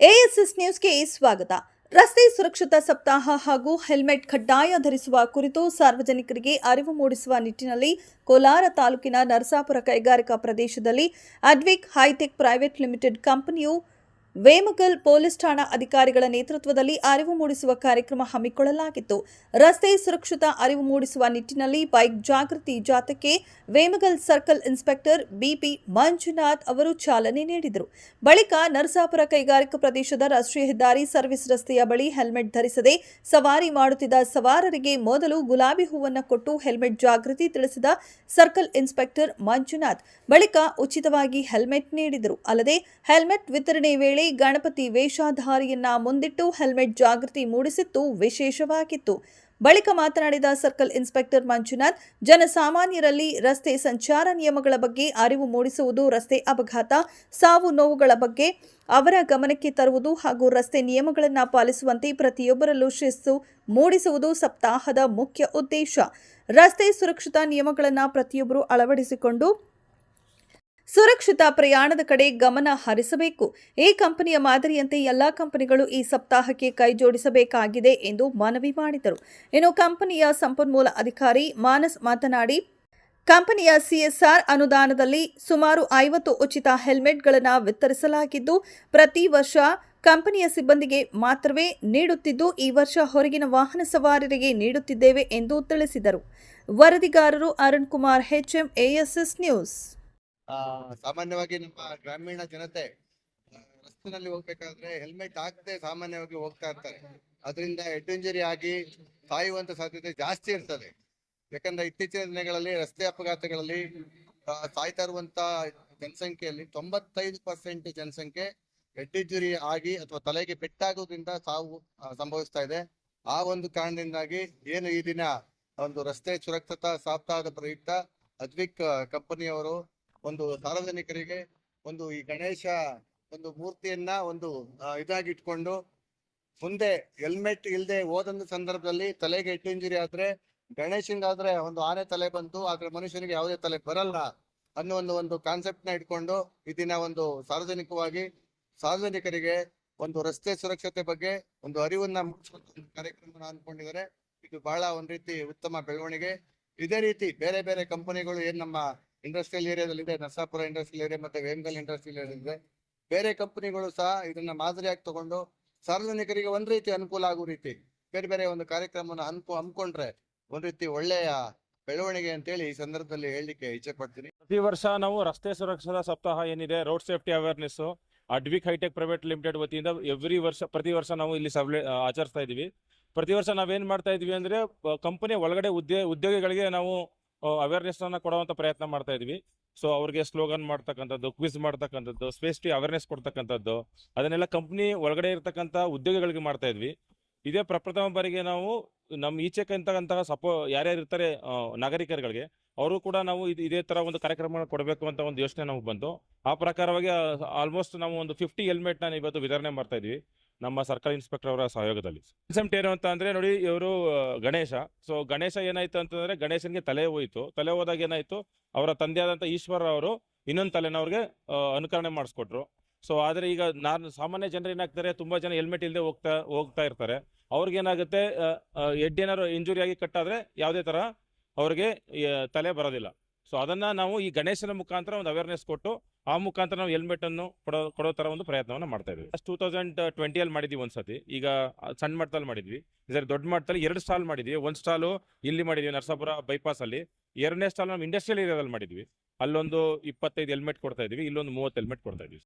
ASS ನ್ಯೂಸ್ಗೆ ಸ್ವಾಗತ. ರಸ್ತೆ ಸುರಕ್ಷತಾ ಸಪ್ತಾಹ ಹಾಗೂ ಹೆಲ್ಮೆಟ್ ಕಡ್ಡಾಯ ಧರಿಸುವ ಕುರಿತು ಸಾರ್ವಜನಿಕರಿಗೆ ಅರಿವು ಮೂಡಿಸುವ ನಿಟ್ಟಿನಲ್ಲಿ ಕೋಲಾರ ತಾಲೂಕಿನ ನರಸಾಪುರ ಕೈಗಾರಿಕಾ ಪ್ರದೇಶದಲ್ಲಿ ಅಡ್ವಿಕ್ ಹೈಟೆಕ್ ಪ್ರೈವೇಟ್ ಲಿಮಿಟೆಡ್ ಕಂಪನಿಯು ವೇಮಗಲ್ ಪೊಲೀಸ್ ಠಾಣಾ ಅಧಿಕಾರಿಗಳ ನೇತೃತ್ವದಲ್ಲಿ ಅರಿವು ಮೂಡಿಸುವ ಕಾರ್ಯಕ್ರಮ ಹಮ್ಮಿಕೊಳ್ಳಲಾಗಿತ್ತು. ರಸ್ತೆ ಸುರಕ್ಷತಾ ಅರಿವು ಮೂಡಿಸುವ ನಿಟ್ಟಿನಲ್ಲಿ ಬೈಕ್ ಜಾಗೃತಿ ಜಾಥಾಕ್ಕೆ Vemagal circle inspector B P Manjunath ಅವರು ಚಾಲನೆ ನೀಡಿದರು. ಬಳಿಕ ನರಸಾಪುರ ಕೈಗಾರಿಕಾ ಪ್ರದೇಶದ ರಾಷ್ಟ್ರೀಯ ಹೆದ್ದಾರಿ ಸರ್ವಿಸ್ ರಸ್ತೆಯ ಬಳಿ ಹೆಲ್ಮೆಟ್ ಧರಿಸದೆ ಸವಾರಿ ಮಾಡುತ್ತಿದ್ದ ಸವಾರರಿಗೆ ಮೊದಲು ಗುಲಾಬಿ ಹೂವನ್ನು ಕೊಟ್ಟು ಹೆಲ್ಮೆಟ್ ಜಾಗೃತಿ ತಿಳಿಸಿದ ಸರ್ಕಲ್ ಇನ್ಸ್ಪೆಕ್ಟರ್ ಮಂಜುನಾಥ್. ಬಳಿಕ ಉಚಿತವಾಗಿ ಹೆಲ್ಮೆಟ್ ನೀಡಿದರು. ಅಲ್ಲದೆ ಹೆಲ್ಮೆಟ್ ವಿತರಣೆ ವೇಳೆ ಗಣಪತಿ ವೇಷಧಾರಿಯನ್ನ ಮುಂದಿಟ್ಟು ಹೆಲ್ಮೆಟ್ ಜಾಗೃತಿ ಮೂಡಿಸಿತ್ತು, ವಿಶೇಷವಾಗಿತ್ತು. ಬಳಿಕ ಮಾತನಾಡಿದ ಸರ್ಕಲ್ ಇನ್ಸ್ಪೆಕ್ಟರ್ ಮಂಜುನಾಥ್, ಜನಸಾಮಾನ್ಯರಲ್ಲಿ ರಸ್ತೆ ಸಂಚಾರ ನಿಯಮಗಳ ಬಗ್ಗೆ ಅರಿವು ಮೂಡಿಸುವುದು ರಸ್ತೆ ಅಪಘಾತ, ಸಾವು ನೋವುಗಳ ಬಗ್ಗೆ ಅವರ ಗಮನಕ್ಕೆ ತರುವುದು ಹಾಗೂ ರಸ್ತೆ ನಿಯಮಗಳನ್ನು ಪಾಲಿಸುವಂತೆ ಪ್ರತಿಯೊಬ್ಬರಲ್ಲೂ ಶಿಸ್ತು ಮೂಡಿಸುವುದು ಸಪ್ತಾಹದ ಮುಖ್ಯ ಉದ್ದೇಶ. ರಸ್ತೆ ಸುರಕ್ಷತಾ ನಿಯಮಗಳನ್ನು ಪ್ರತಿಯೊಬ್ಬರು ಅಳವಡಿಸಿಕೊಂಡು ಸುರಕ್ಷಿತ ಪ್ರಯಾಣದ ಕಡೆ ಗಮನ ಹರಿಸಬೇಕು. ಈ ಕಂಪನಿಯ ಮಾದರಿಯಂತೆ ಎಲ್ಲಾ ಕಂಪನಿಗಳು ಈ ಸಪ್ತಾಹಕ್ಕೆ ಕೈಜೋಡಿಸಬೇಕಾಗಿದೆ ಎಂದು ಮನವಿ ಮಾಡಿದರು. ಇನ್ನು ಕಂಪನಿಯ ಸಂಪನ್ಮೂಲ ಅಧಿಕಾರಿ ಮಾನಸ್ ಮಾತನಾಡಿ, ಕಂಪನಿಯ ಸಿಎಸ್ಆರ್ ಅನುದಾನದಲ್ಲಿ ಸುಮಾರು ಐವತ್ತು ಉಚಿತ ಹೆಲ್ಮೆಟ್ಗಳನ್ನು ವಿತರಿಸಲಾಗಿದ್ದು, ಪ್ರತಿ ವರ್ಷ ಕಂಪನಿಯ ಸಿಬ್ಬಂದಿಗೆ ಮಾತ್ರವೇ ನೀಡುತ್ತಿದ್ದು, ಈ ವರ್ಷ ಹೊರಗಿನ ವಾಹನ ಸವಾರರಿಗೆ ನೀಡುತ್ತಿದ್ದೇವೆ ಎಂದು ತಿಳಿಸಿದರು. ವರದಿಗಾರರು Arun Kumar, H M A S S news. ಆ, ಸಾಮಾನ್ಯವಾಗಿ ನಮ್ಮ ಗ್ರಾಮೀಣ ಜನತೆ ರಸ್ತೆನಲ್ಲಿ ಹೋಗ್ಬೇಕಾದ್ರೆ ಹೆಲ್ಮೆಟ್ ಹಾಕದೆ ಸಾಮಾನ್ಯವಾಗಿ ಹೋಗ್ತಾ ಇರ್ತಾರೆ. ಅದರಿಂದ ಹೆಡ್ ಇಂಜರಿ ಆಗಿ ಸಾಯುವಂತ ಸಾಧ್ಯತೆ ಜಾಸ್ತಿ ಇರ್ತದೆ. ಯಾಕಂದ್ರೆ ಇತ್ತೀಚಿನ ದಿನಗಳಲ್ಲಿ ರಸ್ತೆ ಅಪಘಾತಗಳಲ್ಲಿ ಸಾಯ್ತಾ ಇರುವಂತ ಜನಸಂಖ್ಯೆಯಲ್ಲಿ ತೊಂಬತ್ತೈದು ಪರ್ಸೆಂಟ್ ಜನಸಂಖ್ಯೆ ಹೆಡ್ ಇಂಜುರಿ ಆಗಿ ಅಥವಾ ತಲೆಗೆ ಪೆಟ್ಟಾಗೋದ್ರಿಂದ ಸಾವು ಸಂಭವಿಸ್ತಾ ಇದೆ. ಆ ಒಂದು ಕಾರಣದಿಂದಾಗಿ ಏನು ಈ ದಿನ ಒಂದು ರಸ್ತೆ ಸುರಕ್ಷತಾ, ಸಪ್ತಾಹದ ಪ್ರಯುಕ್ತ ಅದ್ವಿಕ್ ಕಂಪನಿಯವರು ಒಂದು ಸಾರ್ವಜನಿಕರಿಗೆ ಒಂದು ಈ ಗಣೇಶ ಒಂದು ಮೂರ್ತಿಯನ್ನ ಒಂದು ಇದಾಗಿ ಇಟ್ಕೊಂಡು ಮುಂದೆ ಹೆಲ್ಮೆಟ್ ಇಲ್ಲದೆ ಹೋದಂತ ಸಂದರ್ಭದಲ್ಲಿ ತಲೆಗೆ ಹೆಡ್ ಇಂಜುರಿ ಆದ್ರೆ ಒಂದು ಆನೆ ತಲೆ ಬಂತು, ಆದ್ರೆ ಮನುಷ್ಯನಿಗೆ ಯಾವುದೇ ತಲೆ ಬರಲ್ಲ ಅನ್ನೋ ಒಂದು ಒಂದು ಕಾನ್ಸೆಪ್ಟ್ನ ಇಟ್ಕೊಂಡು ಇದನ್ನ ದಿನ ಒಂದು ಸಾರ್ವಜನಿಕವಾಗಿ ಸಾರ್ವಜನಿಕರಿಗೆ ಒಂದು ರಸ್ತೆ ಸುರಕ್ಷತೆ ಬಗ್ಗೆ ಒಂದು ಅರಿವನ್ನ ಮೂಡಿಸುವಂತ ಕಾರ್ಯಕ್ರಮ ಅನ್ಕೊಂಡಿದ್ದಾರೆ. ಇದು ಬಹಳ ಒಂದ್ ರೀತಿ ಉತ್ತಮ ಬೆಳವಣಿಗೆ. ಇದೇ ರೀತಿ ಬೇರೆ ಬೇರೆ ಕಂಪನಿಗಳು ಏನ್ ನಮ್ಮ ಇಂಡಸ್ಟ್ರಿಯಲ್ ಏರಿಯಾದಲ್ಲಿ ಇದೆ ನರಸಾಪುರ ಇಂಡಸ್ಟ್ರಿಯಲ್ ಏರಿಯಾ ಮತ್ತೆ ವೇಮಗಲ್ ಇಂಡಸ್ಟ್ರಿಯಲ್ ಏರಿಯಾ ಇದೆ ಬೇರೆ ಕಂಪನಿಗಳು ಸಹ ಇದನ್ನ ಮಾದರಿಯಾಗಿ ತಗೊಂಡು ಸಾರ್ವಜನಿಕರಿಗೆ ಒಂದ್ ರೀತಿ ಅನುಕೂಲ ಆಗೋ ರೀತಿ ಬೇರೆ ಬೇರೆ ಒಂದು ಕಾರ್ಯಕ್ರಮವನ್ನು ಅನ್ಕೊ ಹಮ್ಮಿಕೊಂಡ್ರೆ ಒಂದ್ ರೀತಿ ಒಳ್ಳೆಯ ಬೆಳವಣಿಗೆ ಅಂತೇಳಿ ಈ ಸಂದರ್ಭದಲ್ಲಿ ಹೇಳಲಿಕ್ಕೆ ಇಚ್ಛೆ ಪಡ್ತೀನಿ ಪ್ರತಿ ವರ್ಷ ನಾವು ರಸ್ತೆ ಸುರಕ್ಷತಾ ಸಪ್ತಾಹ ಏನಿದೆ, road safety awareness Advik hitech private limited ವತಿಯಿಂದ ಎವ್ರಿ ವರ್ಷ, ಪ್ರತಿ ವರ್ಷ ನಾವು ಇಲ್ಲಿ ಸಬ್ಲೆ ಆಚರಿಸ್ತಾ ಇದೀವಿ. ಪ್ರತಿ ವರ್ಷ ನಾವೇನ್ ಮಾಡ್ತಾ ಇದೀವಿ ಅಂದ್ರೆ ಕಂಪನಿ ಒಳಗಡೆ ಉದ್ಯೋಗ ಉದ್ಯೋಗಿಗಳಿಗೆ ನಾವು ಅವೇರ್ನೆಸ್ ಅನ್ನ ಕೊಡುವಂತ ಪ್ರಯತ್ನ ಮಾಡ್ತಾ ಇದ್ವಿ. ಸೊ ಅವ್ರಿಗೆ ಸ್ಲೋಗನ್ ಮಾಡ್ತಕ್ಕಂಥದ್ದು ಕ್ವಿಜ್ ಮಾಡ್ತಕ್ಕಂಥದ್ದು ಸ್ಪೇಸ್ಟಿ ಅವೇರ್ನೆಸ್ ಕೊಡ್ತಕ್ಕಂಥದ್ದು, ಅದನ್ನೆಲ್ಲ ಕಂಪ್ನಿ ಒಳಗಡೆ ಇರ್ತಕ್ಕಂಥ ಉದ್ಯೋಗಿಗಳಿಗೆ ಮಾಡ್ತಾ ಇದ್ವಿ. ಇದೇ ಪ್ರಪ್ರಥಮ ಬಾರಿಗೆ ನಾವು ನಮ್ಮ ಈಚೆಕ್ಕಂತಕ್ಕಂತಹ ಸಪೋ ಯಾರ್ಯಾರು ಇರ್ತಾರೆ ನಾಗರಿಕರುಗಳಿಗೆ, ಅವರು ಕೂಡ ನಾವು ಇದು, ಇದೇ ತರ ಒಂದು ಕಾರ್ಯಕ್ರಮ ಕೊಡಬೇಕು ಅಂತ ಒಂದು ಯೋಚನೆ ನಮಗೆ ಬಂತು. ಆ ಪ್ರಕಾರವಾಗಿ ಆಲ್ಮೋಸ್ಟ್ ನಾವು ಒಂದು ಫಿಫ್ಟಿ ಹೆಲ್ಮೆಟ್ ಇವತ್ತು ವಿತರಣೆ ಮಾಡ್ತಾ ಇದೀವಿ. ನಮ್ಮ ಸರ್ಕಲ್ ಇನ್ಸ್ಪೆಕ್ಟರ್ ಅವರ ಸಹಯೋಗದಲ್ಲಿ. ಇನ್ಸೆಂಟ್ ಏನು ಅಂತ ಅಂದ್ರೆ ನೋಡಿ ಇವರು ಗಣೇಶ. ಸೊ ಗಣೇಶ ಏನಾಯ್ತು ಅಂತಂದ್ರೆ ಗಣೇಶನ್ಗೆ ತಲೆ ಹೋಯ್ತು. ತಲೆ ಹೋದಾಗ ಏನಾಯ್ತು? ಅವರ ತಂದೆಯಾದಂತ ಈಶ್ವರ ಅವರು ಇನ್ನೊಂದು ತಲೆನ ಅವ್ರಿಗೆ ಅನುಕರಣೆ ಮಾಡಿಸ್ಕೊಟ್ರು. ಸೊ ಆದ್ರೆ ಈಗ ನಾನು ಸಾಮಾನ್ಯ ಜನರು ಏನಾಗ್ತಾರೆ, ತುಂಬಾ ಜನ ಹೆಲ್ಮೆಟ್ ಇಲ್ಲದೆ ಹೋಗ್ತಾ ಹೋಗ್ತಾ ಇರ್ತಾರೆ. ಅವ್ರಿಗೆ ಏನಾಗುತ್ತೆ ಹೆಡ್ ಏನಾದ್ರು ಇಂಜುರಿ ಆಗಿ ಕಟ್ಟಾದ್ರೆ ಯಾವುದೇ ತರ ಅವ್ರಿಗೆ ತಲೆ ಬರೋದಿಲ್ಲ. ಸೊ ಅದನ್ನ ನಾವು ಈ ಗಣೇಶನ ಮುಖಾಂತರ ಒಂದು ಅವೇರ್ನೆಸ್ ಕೊಟ್ಟು ಆ ಮುಖಾಂತರ ನಾವು ಹೆಲ್ಮೆಟ್ ಅನ್ನು ಕೊಡೋ ಕೊಡೋ ತರ ಒಂದು ಪ್ರಯತ್ನವನ್ನು ಮಾಡ್ತಾ ಇದ್ವಿ. ಟೂ ತೌಸಂಡ್ ಟ್ವೆಂಟಿಯಲ್ಲಿ ಮಾಡಿದ್ವಿ ಒಂದ್ಸತಿ. ಈಗ ಸಣ್ಣ ಮಟ್ಟದಲ್ಲಿ ಮಾಡಿದ್ವಿ. ಇದರ ದೊಡ್ಡ ಮಟ್ಟದಲ್ಲಿ ಎರಡು ಸ್ಟಾಲ್ ಮಾಡಿದ್ವಿ. ಒಂದ್ ಸ್ಟಾಲು ಇಲ್ಲಿ ಮಾಡಿದ್ವಿ ನರಸಾಪುರ ಬೈಪಾಸ್ ಅಲ್ಲಿ. ಎರಡನೇ ಸ್ಟಾಲ್ ನಾವು ಇಂಡಸ್ಟ್ರಿಯಲ್ ಏರಿಯಾದಲ್ಲಿ ಮಾಡಿದ್ವಿ. ಅಲ್ಲೊಂದು ಇಪ್ಪತ್ತೈದು ಹೆಲ್ಮೆಟ್ ಕೊಡ್ತಾ ಇದ್ವಿ. ಇಲ್ಲೊಂದು ಮೂವತ್ತು ಹೆಲ್ಮೆಟ್ ಕೊಡ್ತಾ ಇದೀವಿ.